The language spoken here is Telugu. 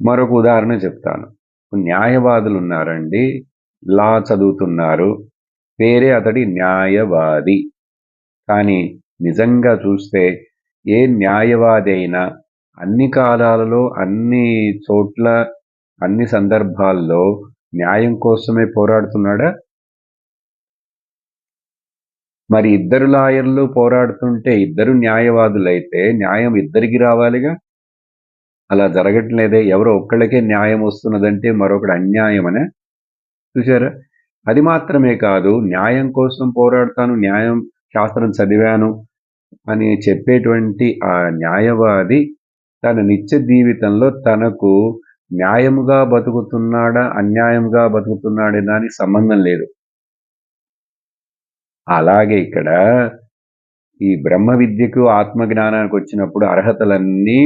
మరొక ఉదాహరణ చెప్తాను. న్యాయవాదులు ఉన్నారండి. లా చదువుతున్నారు. పేరే అతడి న్యాయవాది. కానీ నిజంగా చూస్తే ఏ న్యాయవాది అయినా అన్ని కాలాలలో అన్ని చోట్ల అన్ని సందర్భాల్లో న్యాయం కోసమే పోరాడుతున్నాడా? మరి ఇద్దరు లాయర్లు పోరాడుతుంటే ఇద్దరు న్యాయవాదులైతే న్యాయం ఇద్దరికి రావాలిగా? అలా జరగట్లేదే ఎవరో ఒక్కళ్ళకే న్యాయం వస్తున్నదంటే మరొకటి అన్యాయమనే? చూసారా అది మాత్రమే కాదు న్యాయం కోసం పోరాడతాను న్యాయం శాస్త్రం చదివాను అని చెప్పేటువంటి ఆ న్యాయవాది తన నిత్య జీవితంలో తనకు న్యాయముగా బతుకుతున్నాడా అన్యాయంగా బతుకుతున్నాడే దానికి సంబంధం లేదు. అలాగే ఇక్కడ ఈ బ్రహ్మ విద్యకు ఆత్మజ్ఞానానికి వచ్చినప్పుడు అర్హతలన్నీ